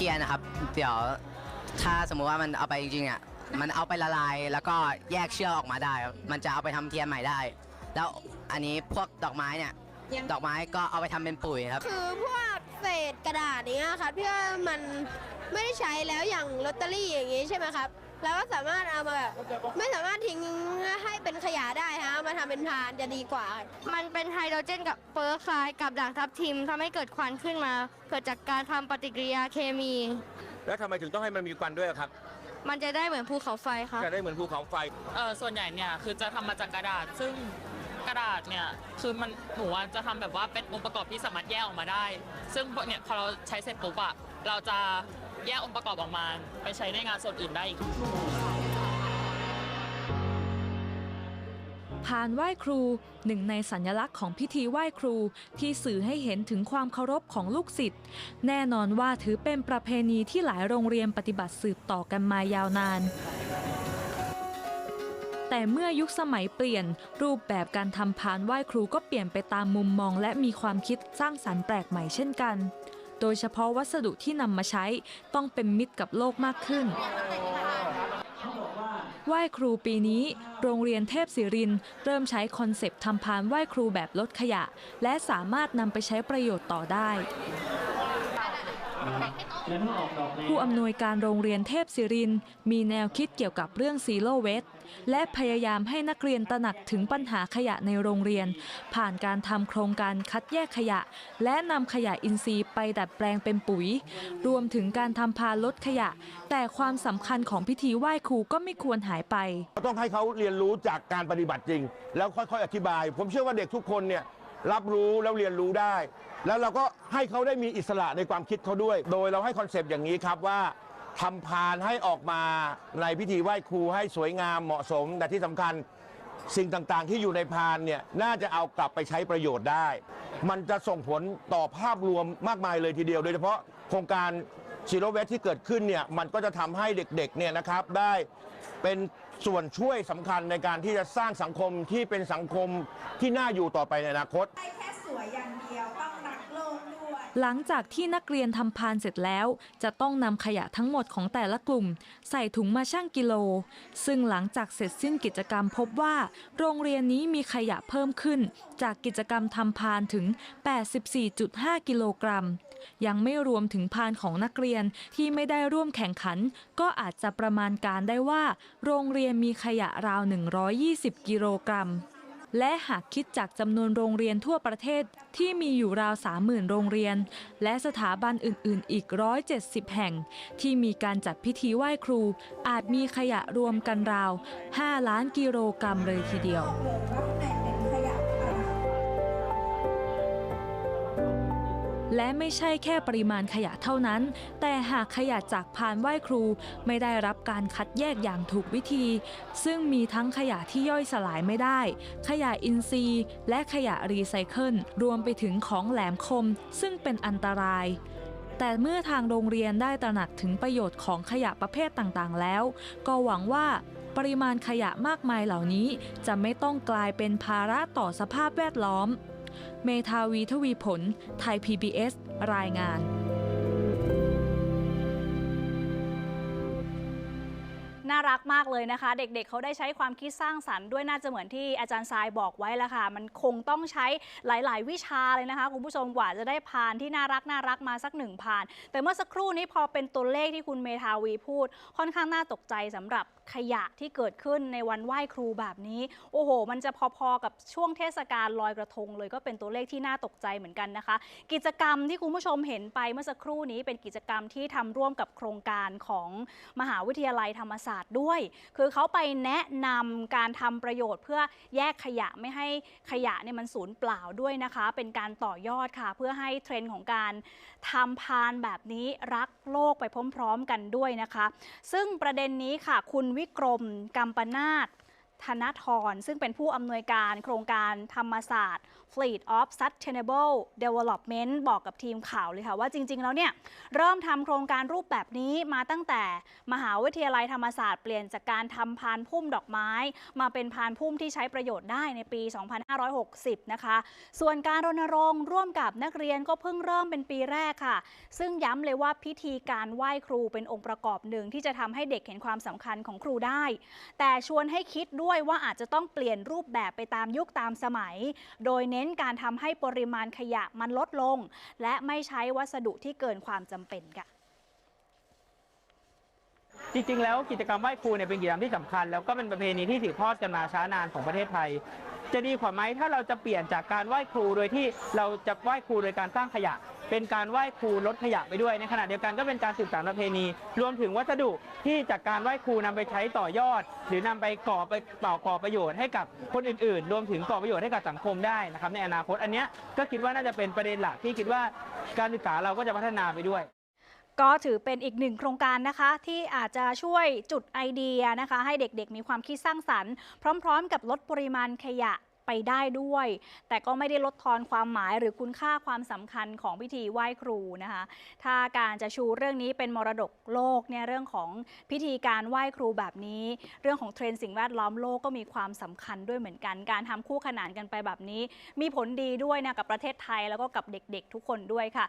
ทียนนะครับ เดี๋ยวถ้าสมมุติว่ามันเอาไปจริงๆอะมันเอาไปละลายแล้วก็แยกเชือกออกมาได้ครับมันจะเอาไปทำเทียนใหม่ได้ แล้วอันนี้พวกดอกไม้เนี่ย ดอกไม้ก็เอาไปทำเป็นปุ๋ยครับ คือพวกเศษกระดาษเนี้ยครับที่ว่ามันไม่ได้ใช้แล้วอย่างลอตเตอรี่อย่างงี้ใช่ไหมครับ เราก็สามารถเอามาแบบไม่สามารถทิ้งให้เป็นขยะได้ฮะเอามาทำเป็นพานจะดีกว่า มันเป็นไฮโดรเจนกับเปอร์ไคลด์กับด่างทับทิมทำให้เกิดควันขึ้นมา เกิดจากการทำปฏิกิริยาเคมี แล้วทำไมถึงต้องให้มันมีควันด้วยครับ มันจะได้เหมือนภูเขาไฟครับ จะได้เหมือนภูเขาไฟ เออส่วนใหญ่เนี่ยคือจะทำมาจากกระดาษ ซึ่งกระดาษเนี่ยคือมันหนูอะจะทำแบบว่าเป็นองค์ประกอบที่สามารถแยกออกมาได้ ซึ่งเนี่ยพอเราใช้เสร็จปุ๊บอะเราจะ แยกองค์ประกอบออกมา ไปใช้ในงานส่วนอื่นได้อีก พานไหว้ครูหนึ่งในสัญลักษณ์ของพิธีไหว้ครูที่สื่อให้เห็นถึงความเคารพของลูกศิษย์ แน่นอนว่าถือเป็นประเพณีที่หลายโรงเรียนปฏิบัติสืบต่อกันมายาวนาน แต่เมื่อยุคสมัยเปลี่ยน รูปแบบการทำพานไหว้ครูก็เปลี่ยนไปตามมุมมอง และมีความคิดสร้างสรรค์แปลกใหม่เช่นกัน โดยเฉพาะวัสดุที่นำมาใช้ต้องเป็นมิตรกับโลกมากขึ้นไหว้ครูปีนี้ โรงเรียนเทพศิรินเริ่มใช้คอนเซปต์ทำพานไหว้ครูแบบลดขยะ และสามารถนำไปใช้ประโยชน์ต่อได้ ผู้อำนวยการโรงเรียนเทพศิรินทร์มีแนวคิดเกี่ยวกับเรื่องซีโ o เวสและพยายามให้นักเรียนตระหนักถึงปัญหาขยะในโรงเรียน ผ่านการทำโครงการคัดแยกขยะ และนำขยะอินทรีย์ไปดัดแปลงเป็นปุ๋ย รวมถึงการทำพานลดขยะ แต่ความสำคัญของพิธีไหว้ครูก็ไม่ควรหายไป ต้องให้เขาเรียนรู้จากการปฏิบัติจริง แล้วค่อยๆ อธิบาย ผมเชื่อว่าเด็กทุกคนเนี่ย รับรู้แล้วเรียนรู้ได้ แล้วเราก็ให้เขาได้มีอิสระในความคิดเขาด้วย โดยเราให้คอนเซปต์อย่างนี้ครับว่าทำพานให้ออกมาในพิธีไหว้ครูให้สวยงามเหมาะสมแต่ที่สำคัญสิ่งต่างๆ ที่อยู่ในพานเนี่ยน่าจะเอากลับไปใช้ประโยชน์ได้ มันจะส่งผลต่อภาพรวมมากมายเลยทีเดียว โดยเฉพาะโครงการ ซีโรเวสที่เกิดขึ้นเนี่ยมันก็จะทำให้เด็กๆเนี่ยนะครับได้เป็นส่วนช่วยสำคัญในการที่จะสร้างสังคมที่เป็นสังคมที่น่าอยู่ต่อไปในอนาคต ไม่แค่สวยอย่างเดียวต้อง หลังจากที่นักเรียนทำพานเสร็จแล้ว จะต้องนำขยะทั้งหมดของแต่ละกลุ่ม ใส่ถุงมาชั่งกิโล ซึ่งหลังจากเสร็จสิ้นกิจกรรมพบว่า โรงเรียนนี้มีขยะเพิ่มขึ้น จากกิจกรรมทำพานถึง 84.5 กิโลกรัม ยังไม่รวมถึงพานของนักเรียนที่ไม่ได้ร่วมแข่งขัน ก็อาจจะประมาณการได้ว่า โรงเรียนมีขยะราว 120 กิโลกรัม และหากคิดจากจำนวนโรงเรียนทั่วประเทศที่มีอยู่ราว 30,000 โรงเรียน และสถาบันอื่น ๆ อีก 170 แห่ง ที่มีการจัดพิธีไหว้ครู อาจมีขยะรวมกันราว 5 ล้านกิโลกรัมเลยทีเดียว และไม่ใช่แค่ปริมาณขยะเท่านั้น แต่หากขยะจากพานไหว้ครู ไม่ได้รับการคัดแยกอย่างถูกวิธี ซึ่งมีทั้งขยะที่ย่อยสลายไม่ได้ ขยะอินทรีย์ และขยะรีไซเคิลรวมไปถึงของแหลมคม ซึ่งเป็นอันตรายแต่เมื่อทางโรงเรียนได้ตระหนักถึงประโยชน์ของขยะประเภทต่างๆ แล้ว ก็หวังว่าปริมาณขยะมากมายเหล่านี้ จะไม่ต้องกลายเป็นภาระต่อสภาพแวดล้อม เมธาวีทวีผล ไทย PBS รายงาน น่ารักมากเลยนะคะ เด็กๆเขาได้ใช้ความคิดสร้างสรรค์ด้วยน่าจะเหมือนที่อาจารย์ทรายบอกไว้แล้วค่ะ มันคงต้องใช้หลาย ๆ วิชาเลยนะคะ คุณผู้ชมกว่าจะได้พานที่น่ารักน่ารักมาสักหนึ่งพาน แต่เมื่อสักครู่นี้พอเป็นตัวเลขที่คุณเมธาวีพูด ค่อนข้างน่าตกใจสำหรับขยะที่เกิดขึ้นในวันไหว้ครูแบบนี้ โอ้โห มันจะพอๆกับช่วงเทศกาลลอยกระทงเลยก็เป็นตัวเลขที่น่าตกใจเหมือนกันนะคะ กิจกรรมที่คุณผู้ชมเห็นไปเมื่อสักครู่นี้เป็นกิจกรรมที่ทำร่วมกับโครงการของมหาวิทยาลัยธรรมศาสตร์ด้วย คือเขาไปแนะนำการทำประโยชน์เพื่อแยกขยะไม่ให้ขยะเนี่ยมันสูญเปล่าด้วยนะคะ เป็นการต่อยอดค่ะ เพื่อให้เทรนด์ของการทำพานแบบนี้รักโลกไปพร้อมๆกันด้วยนะคะ ซึ่งประเด็นนี้ค่ะ คุณวิกรมกัมปนาต ธนทร ซึ่งเป็นผู้อำนวยการโครงการธรรมศาสตร์ Fleet of Sustainable Development บอกกับทีมข่าวเลยค่ะว่าจริง ๆ แล้วเนี่ยเริ่มทำโครงการรูปแบบนี้มาตั้งแต่มหาวิทยาลัยธรรมศาสตร์เปลี่ยนจากการทำพานพุ่มดอกไม้ มาเป็นพานพุ่มที่ใช้ประโยชน์ได้ในปี 2560 นะคะ ส่วนการรณรงค์ร่วมกับนักเรียนก็เพิ่งเริ่มเป็นปีแรกค่ะ ซึ่งย้ำเลยว่าพิธีการไหว้ครูเป็นองค์ประกอบหนึ่งที่จะทำให้เด็กเห็นความสำคัญของครูได้ แต่ชวนให้คิดด้วยว่าอาจจะต้องเปลี่ยนรูปแบบไปตามยุคตามสมัย โดยเน้นการทำให้ปริมาณขยะมันลดลง และไม่ใช้วัสดุที่เกินความจำเป็นค่ะจริงๆ แล้วกิจกรรมไหว้ครูเนี่ยเป็นกิจกรรมที่สำคัญ แล้วก็เป็นประเพณีที่สืบทอดกันมาช้านานของประเทศไทย จะดีกว่าไหมถ้าเราจะเปลี่ยนจากการไหว้ครูโดยที่เราจะไหว้ครูโดยการสร้างขยะ เป็นการไหว้ครูลดขยะไปด้วยในขณะเดียวกันก็เป็นการสืบสานประเพณี รวมถึงวัสดุที่จากการไหว้ครูนำไปใช้ต่อยอด หรือนำไปก่อไปต่อก่อประโยชน์ให้กับคนอื่นๆ รวมถึงก่อประโยชน์ให้กับสังคมได้นะครับในอนาคตอันนี้ก็คิดว่าน่าจะเป็นประเด็นหลักที่คิดว่าการศึกษาเราก็จะพัฒนาไปด้วยก็ถือเป็นอีกหนึ่งโครงการนะคะที่อาจจะช่วยจุดไอเดียนะคะ ให้เด็กๆมีความคิดสร้างสรรค์พร้อม ๆ กับลดปริมาณขยะ ไปได้ด้วย แต่ก็ไม่ได้ลดทอนความหมายหรือคุณค่าความสำคัญของพิธีไหว้ครูนะคะ ถ้าการจะชูเรื่องนี้เป็นมรดกโลกเนี่ยเรื่องของพิธีการไหว้ครูแบบนี้ เรื่องของเทรนด์สิ่งแวดล้อมโลกก็มีความสำคัญด้วยเหมือนกัน การทำคู่ขนานกันไปแบบนี้ มีผลดีด้วยนะกับประเทศไทยแล้วก็กับเด็กๆ ทุกคนด้วยค่ะ